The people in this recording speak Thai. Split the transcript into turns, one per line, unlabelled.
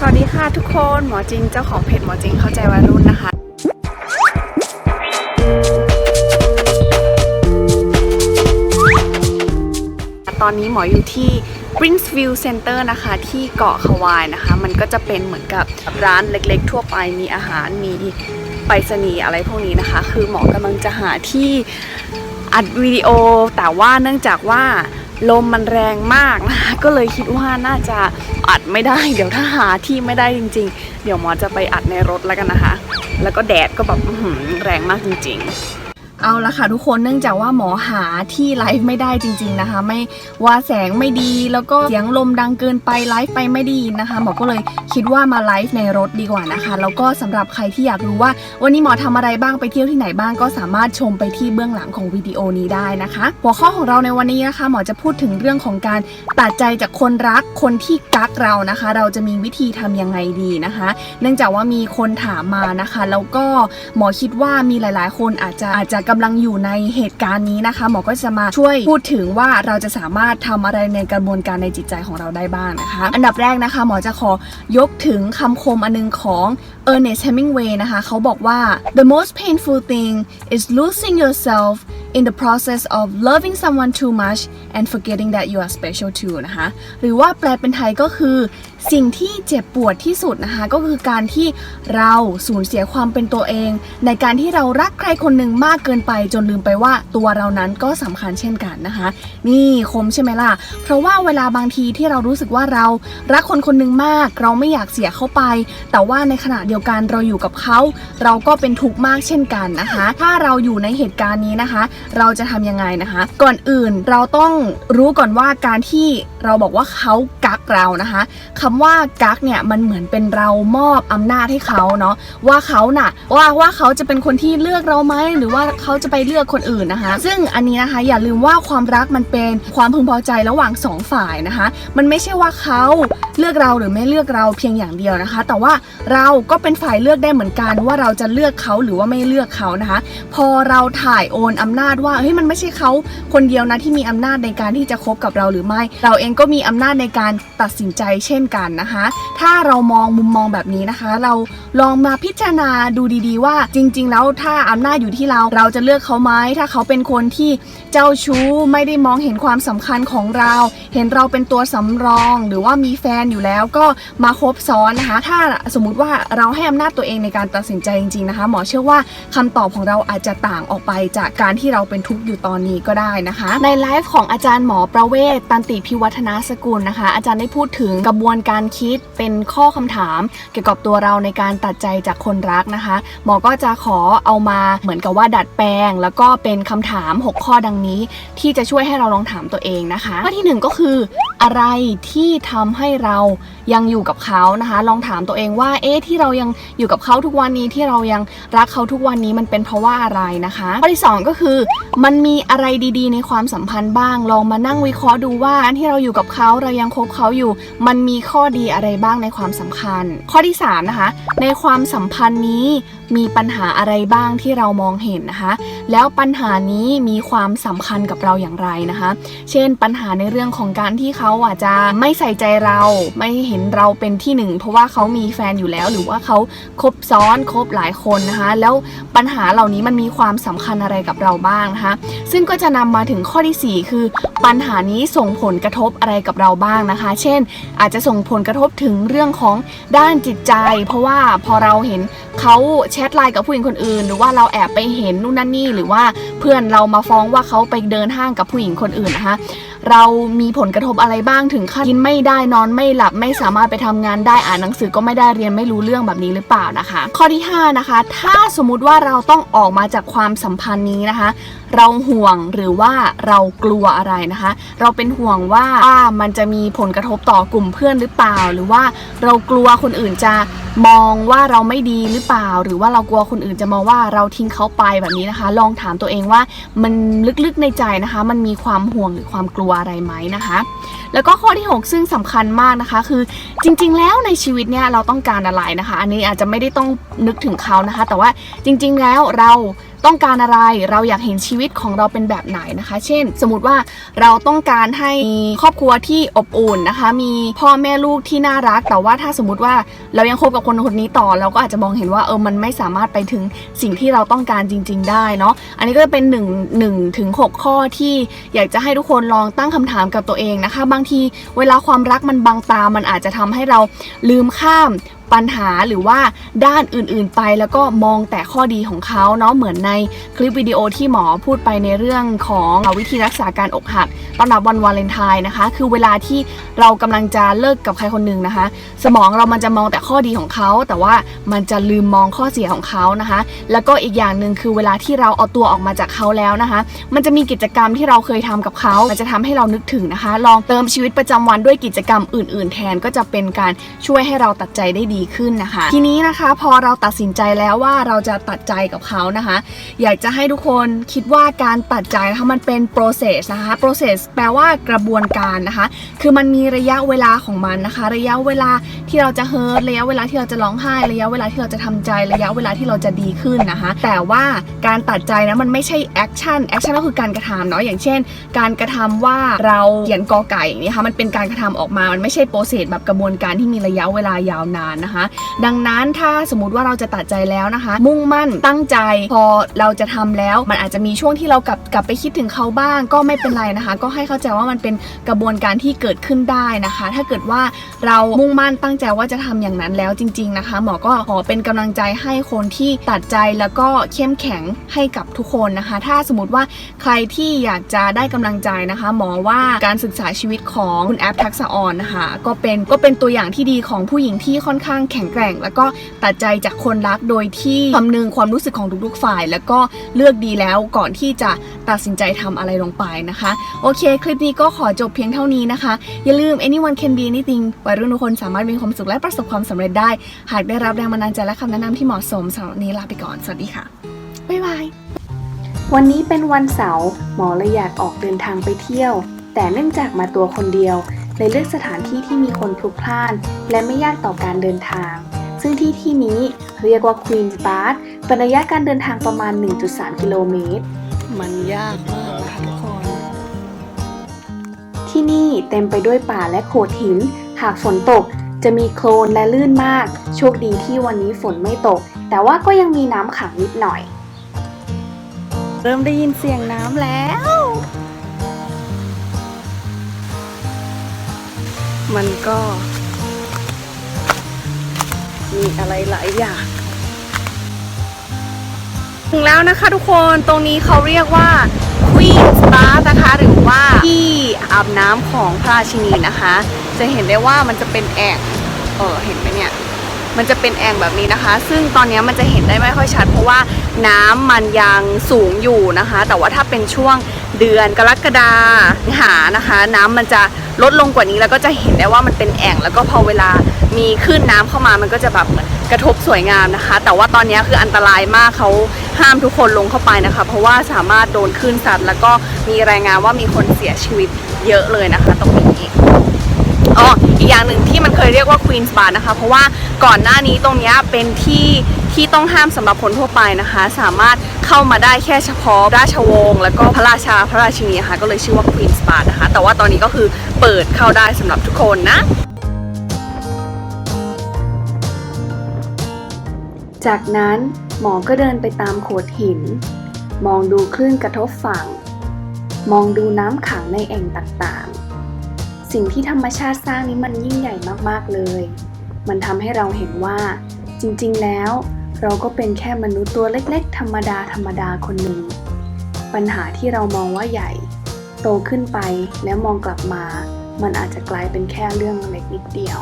สวัสดีค่ะทุกคนหมอจริงเจ้าของเพจหมอจริงเข้าใจวัยรุ่นนะคะตอนนี้หมออยู่ที่ Brinsview Center นะคะ ที่เกาะฮาวายนะคะ มันก็จะเป็นเหมือนกับร้านเล็กๆ ทั่วไปมีอาหารมีไปรษณีย์อะไรพวกนี้นะคะ คือหมอกำลังจะหาที่อัดวิดีโอแต่ว่าเนื่องจากว่า ลมมันแรงมากนะคะก็เลยคิดว่าน่าจะอัดไม่ได้ เดี๋ยวถ้าหาที่ไม่ได้จริง ๆ เดี๋ยวหมอจะไปอัดในรถแล้วกันนะคะ แล้วก็แดดก็แบบแรงมากจริง ๆ เอาละค่ะทุกคนเนื่องจากว่าหมอหาที่ไลฟ์ไม่ได้จริง ๆนะคะ ไม่ว่าแสงไม่ดีแล้วก็เสียงลมดังเกินไปไลฟ์ไปไม่ด้ยินะคะหมอก็เลยคิดว่ามาไลฟ์ในรถดีกว่านะคะ แล้วก็สำหรับใครที่อยากรู้ว่า วันนี้หมอทำอะไรบ้างไปเที่ยวที่ไหนบ้างก็สามารถชมไปที่เบื้องหลังของวิดีโอนี้ได้นะคะ หัวข้อของเราในวันนี้นะคะ หมอจะพูดถึงเรื่องของการตัดใจจากคนรักคนที่กักเรานะคะ เราจะมีวิธีทำยังไงดีนะคะ เนื่องจากว่ามีคนถามมานะคะ แล้วก็หมอคิดว่ามีหลาย ๆ คนอาจจะอาจจะกำลังอยู่ในเหตุการณ์นี้นะคะ หมอก็จะมาช่วยพูดถึงว่าเราจะสามารถทำอะไรในกระบวนการในจิตใจของเราได้บ้างนะคะ อันดับแรกนะคะ หมอจะขอยกถึงคำคมอันนึงของ Ernest Hemingway นะคะเขาบอกว่า the most painful thing is losing yourself in the process of loving someone too much and forgetting that you are special too นะคะ หรือว่าแปลเป็นไทยก็คือสิ่งที่เจ็บปวดที่สุดนะคะก็คือการที่เราสูญเสียความเป็นตัวเอง ในการที่เรารักใครคนหนึ่งมากเกินไป จนลืมไปว่าตัวเรานั้นก็สำคัญเช่นกันนะคะ นี่คมใช่ไหมล่ะ เพราะว่าเวลาบางทีที่เรารู้สึกว่าเรารักคนคนหนึ่งมาก เราไม่อยากเสียเขาไป แต่ว่าในขณะเดียวกันเราอยู่กับเขา เราก็เป็นทุกข์มากเช่นกันนะคะ ถ้าเราอยู่ในเหตุการณ์นี้นะคะ เราจะทำยังไงนะคะ ก่อนอื่นเราต้องรู้ก่อนว่าการที่เราบอกว่าเขา กักเรานะคะคำว่ากักเนี่ยมันเหมือนเป็นเรามอบอำนาจให้เขาเนาะว่าเขาน่ะว่าว่าเขาจะเป็นคนที่เลือกเราไหมหรือว่าเขาจะไปเลือกคนอื่นนะคะ ซึ่งอันนี้นะคะอย่าลืมว่าความรักมันเป็นความพึงพอใจระหว่างสองฝ่ายนะคะ มันไม่ใช่ว่าเขาเลือกเราหรือไม่เลือกเราเพียงอย่างเดียวนะคะ แต่ว่าเราก็เป็นฝ่ายเลือกได้เหมือนกัน ว่าเราจะเลือกเขาหรือว่าไม่เลือกเขานะคะ พอเราถ่ายโอนอำนาจว่าเฮ้ยมันไม่ใช่เขาคนเดียวนะที่มีอำนาจในการที่จะคบกับเราหรือไม่ เราเองก็มีอำนาจในการตัดสินใจเช่นกันนะคะ ถ้าเรามองมุมมองแบบนี้นะคะ เราลองมาพิจารณาดูดีๆ ว่าจริง ๆ แล้วถ้าอำนาจอยู่ที่เราเราจะเลือกเขาไหมถ้าเขาเป็นคนที่เจ้าชู้ไม่ได้มองเห็นความสำคัญของเรา เห็นเราเป็นตัวสำรอง หรือว่ามีแฟนอยู่แล้วก็มาคบซ้อนนะคะ ถ้าสมมุติว่าเราให้อำนาจตัวเองในการตัดสินใจจริง ๆนะคะ หมอเชื่อว่าคำตอบของเราอาจจะต่างออกไปจากการที่เราเป็นทุกข์อยู่ตอนนี้ก็ได้นะคะ ในไลฟ์ของอาจารย์หมอประเวศตันติพิวัฒนาสกุลนะคะอาจารย์ได้พูดถึงกระบวนการคิดเป็นข้อคำถาม เกี่ยวกับตัวเราในการตัดใจจากคนรักนะคะ หมอก็จะขอเอามาเหมือนกับว่าดัดแปลง แล้วก็เป็นคำถาม 6 ข้อดังนี้ ที่จะช่วยให้เราลองถามตัวเองนะคะข้อที่หนึ่งก็คืออะไรที่ทำให้เรายังอยู่กับเขานะคะ ลองถามตัวเองว่าเอ๊ะที่เรายังอยู่กับเขาทุกวันนี้ที่เรายังรักเขาทุกวันนี้มันเป็นเพราะว่าอะไรนะคะข้อที่สองก็คือ มันมีอะไรดีๆ ในความสัมพันธ์บ้าง ลองมานั่งวิเคราะห์ดูว่าที่เราอยู่กับเขาเรายังคบเขาอยู่ มันมีข้อดีอะไรบ้างในความสัมพันธ์ ข้อที่สามนะคะ ในความสัมพันธ์นี้มีปัญหาอะไรบ้างที่เรามองเห็นนะคะ แล้วปัญหานี้มีความสำคัญกับเราอย่างไรนะคะ เช่น ปัญหาในเรื่องของการที่เขาอาจจะไม่ใส่ใจเราไม่เห็นเราเป็นที่หนึ่งเพราะว่าเขามีแฟนอยู่แล้วหรือว่าเขาคบซ้อนคบหลายคนนะคะ แล้วปัญหาเหล่านี้มันมีความสำคัญอะไรกับเราบ้างนะคะซึ่งก็จะนำมาถึงข้อที่ 4 คือ ปัญหานี้ส่งผลกระทบอะไรกับเราบ้างนะคะเช่น อาจจะส่งผลกระทบถึงเรื่องของด้านจิตใจ เพราะว่าพอเราเห็นเขาแชทไลน์กับผู้หญิงคนอื่น หรือว่าเราแอบไปเห็นนู่นนั่นนี่ หรือว่าเพื่อนเรามาฟ้องว่าเขาไปเดินห้างกับผู้หญิงคนอื่นนะคะเรามีผลกระทบอะไรบ้างถึงขั้นกินไม่ได้นอนไม่หลับไม่สามารถไปทำงานได้อ่านหนังสือก็ไม่ได้เรียนไม่รู้เรื่องแบบนี้หรือเปล่านะคะ ข้อที่ 5 นะคะ ถ้าสมมุติว่าเราต้องออกมาจากความสัมพันธ์นี้นะคะ เราห่วงหรือว่าเรากลัวอะไรนะคะ เราเป็นห่วงว่ามันจะมีผลกระทบต่อกลุ่มเพื่อนหรือเปล่า หรือว่าเรากลัวคนอื่นจะมองว่าเราไม่ดีหรือเปล่า หรือว่าเรากลัวคนอื่นจะมองว่าเราทิ้งเขาไปแบบนี้นะคะ ลองถามตัวเองว่ามันลึกๆในใจนะคะ มันมีความห่วงหรือความกลัวอะไรไหมนะคะ แล้วก็ข้อที่ 6 ซึ่งสำคัญมากนะคะ คือจริง ๆ แล้วในชีวิตเนี่ยเราต้องการอะไรนะคะ อันนี้อาจจะไม่ได้ต้องนึกถึงเขานะคะ แต่ว่าจริง ๆ แล้วเราต้องการอะไรเราอยากเห็นชีวิตของเราเป็นแบบไหนนะคะ เช่น สมมติว่าเราต้องการให้มีครอบครัวที่อบอุ่นนะคะ มีพ่อแม่ลูกที่น่ารัก แต่ว่าถ้าสมมติว่าเรายังคบกับคนคนนี้ต่อ เราก็อาจจะมองเห็นว่าเออมันไม่สามารถไปถึงสิ่งที่เราต้องการจริง ๆ ได้เนาะอันนี้ก็จะเป็น1งถึง6ข้อที่อยากจะให้ทุกคนลองตั้งคำถามกับตัวเองนะคะ บางทีเวลาความรักมันบังตา มันอาจจะทำให้เราลืมข้าม ปัญหาหรือว่าด้านอื่นๆไปแล้วก็มองแต่ข้อดีของเขาเนาะเหมือนในคลิปวิดีโอที่หมอพูดไปในเรื่องของวิธีรักษาการอกหักตอนรับวันวาเลนไทน์นะคะ คือเวลาที่เรากำลังจะเลิกกับใครคนหนึ่งนะคะ สมองเรามันจะมองแต่ข้อดีของเขา แต่ว่ามันจะลืมมองข้อเสียของเขานะคะ แล้วก็อีกอย่างหนึ่งคือเวลาที่เราเอาตัวออกมาจากเขาแล้วนะคะ มันจะมีกิจกรรมที่เราเคยทำกับเขา มันจะทำให้เรานึกถึงนะคะ ลองเติมชีวิตประจำวันด้วยกิจกรรมอื่น ๆ แทนก็จะเป็นการช่วยให้เราตัดใจได้ดีขึ้นนะคะ ทีนี้นะคะพอเราตัดสินใจแล้วว่าเราจะตัดใจกับเขานะคะ อยากจะให้ทุกคนคิดว่าการตัดใจนะคะมันเป็น process นะคะ process แปลว่ากระบวนการนะคะ คือมันมีระยะเวลาของมันนะคะ ระยะเวลาที่เราจะเฮิร์ตระยะเวลาที่เราจะร้องไห้ระยะเวลาที่เราจะทำใจระยะเวลาที่เราจะดีขึ้นนะคะ แต่ว่าการตัดใจนะมันไม่ใช่แอคชั่นแอคชั่นก็คือการกระทำเนาะอย่างเช่น การกระทำว่าเราเขียนกอไก่นี้ค่ะมันเป็นการกระทำออกมามันไม่ใช่โปรเซสแบบกระบวนการที่มีระยะเวลายาวนานนะคะดังนั้นถ้าสมมติว่าเราจะตัดใจแล้วนะคะ มุ่งมั่นตั้งใจพอเราจะทำแล้ว มันอาจจะมีช่วงที่เรากลับกลับไปคิดถึงเขาบ้าง ก็ไม่เป็นไรนะคะ ก็ให้เข้าใจว่ามันเป็นกระบวนการที่เกิดขึ้นได้นะคะ ถ้าเกิดว่าเรามุ่งมั่นตั้งใจว่าจะทำอย่างนั้นแล้วจริง ๆนะคะ หมอก็ขอเป็นกำลังใจให้คนที่ตัดใจแล้วก็เข้มแข็งให้กับทุกคนนะคะ ถ้าสมมติว่าใครที่อยากจะได้กำลังใจนะคะ หมอว่าการศึกษาชีวิตของคุณแอปทักษะออนนะคะก็เป็นก็เป็นตัวอย่างที่ดีของผู้หญิงที่ค่อนข้างแข็งแกร่ง แล้วก็ตัดใจจากคนรักโดยที่คำนึงความรู้สึกของทุกๆฝ่าย แล้วก็เลือกดีแล้วก่อนที่จะตัดสินใจทำอะไรลงไปนะคะ โอเค คลิปนี้ก็ขอจบเพียงเท่านี้นะคะ อย่าลืม anyone can be anything วัยรุ่นทุกคนสามารถมีความสุขและประสบความสำเร็จได้ หากได้รับแรงบันดาลใจและคำแนะนำที่เหมาะสมสำหรับนนี้ลาไปก่อน สวัสดีค่ะ บ๊ายบาย วันนี้เป็นวันเสาร์หมอเลยอยากออกเดินทางไปเที่ยว แต่เนื่องจากมาตัวคนเดียว เลยเลือกสถานที่ที่มีคนพลุกพล่าน และไม่ยากต่อการเดินทาง ซึ่งที่ที่นี้เรียกว่า Queen's Bath เป็นระยะการเดินทางประมาณ 1.3 กิโลเมตร มันยากมากนะคะทุกคน ที่นี่เต็มไปด้วยป่าและโขดหิน หากฝนตกจะมีโคลนและลื่นมาก โชคดีที่วันนี้ฝนไม่ตก แต่ว่าก็ยังมีน้ำขังนิดหน่อย เริ่มได้ยินเสียงน้ำแล้ว มันก็ มีอะไรหลายอย่างถึงแล้วนะคะทุกคนตรงนี้เขาเรียกว่า Queen's Bath นะคะ หรือว่าที่อาบน้ำของพระราชินีนะคะ จะเห็นได้ว่ามันจะเป็นแอ่งเออเห็นไหมเนี่ยมันจะเป็นแอ่งแบบนี้นะคะ ซึ่งตอนนี้มันจะเห็นได้ไม่ค่อยชัด เพราะว่าน้ำมันยังสูงอยู่นะคะ แต่ว่าถ้าเป็นช่วงเดือนกรกฎาหานะคะ น้ำมันจะ ลดลงกว่านี้แล้วก็จะเห็นได้ว่ามันเป็นแอ่ง แล้วก็พอเวลามีคลื่นน้ำเข้ามามันก็จะแบบเหมือนกระทบสวยงามนะคะ แต่ว่าตอนนี้คืออันตรายมากเขาห้ามทุกคนลงเข้าไปนะคะ เพราะว่าสามารถโดนคลื่นซัดแล้วก็มีรายงานว่ามีคนเสียชีวิตเยอะเลยนะคะ ตรงนี้อ๋อ อีกอย่างหนึ่งที่มันเคยเรียกว่า Queen's Bar นะคะ เพราะว่าก่อนหน้านี้ตรงนี้เป็นที่ที่ต้องห้ามสำหรับคนทั่วไปนะคะ สามารถเข้ามาได้แค่เฉพาะราชวงศ์แล้วก็พระราชาพระราชินีค่ะก็เลยชื่อว่า Queen's Bar นะคะ แต่ว่าตอนนี้ก็คือเปิดเข้าได้สำหรับทุกคนนะจากนั้นหมอก็เดินไปตามโขดหิน มองดูคลื่นกระทบฝั่ง มองดูน้ำขังในแอ่งต่างๆ สิ่งที่ธรรมชาติสร้างนี้มันยิ่งใหญ่มากๆเลย มันทำให้เราเห็นว่า จริงๆ แล้ว เราก็เป็นแค่มนุษย์ตัวเล็กๆ ธรรมดาธรรมดาคนหนึ่ง ปัญหาที่เรามองว่าใหญ่ โตขึ้นไปแล้วมองกลับมา มันอาจจะกลายเป็นแค่เรื่องเล็กนิดเดียว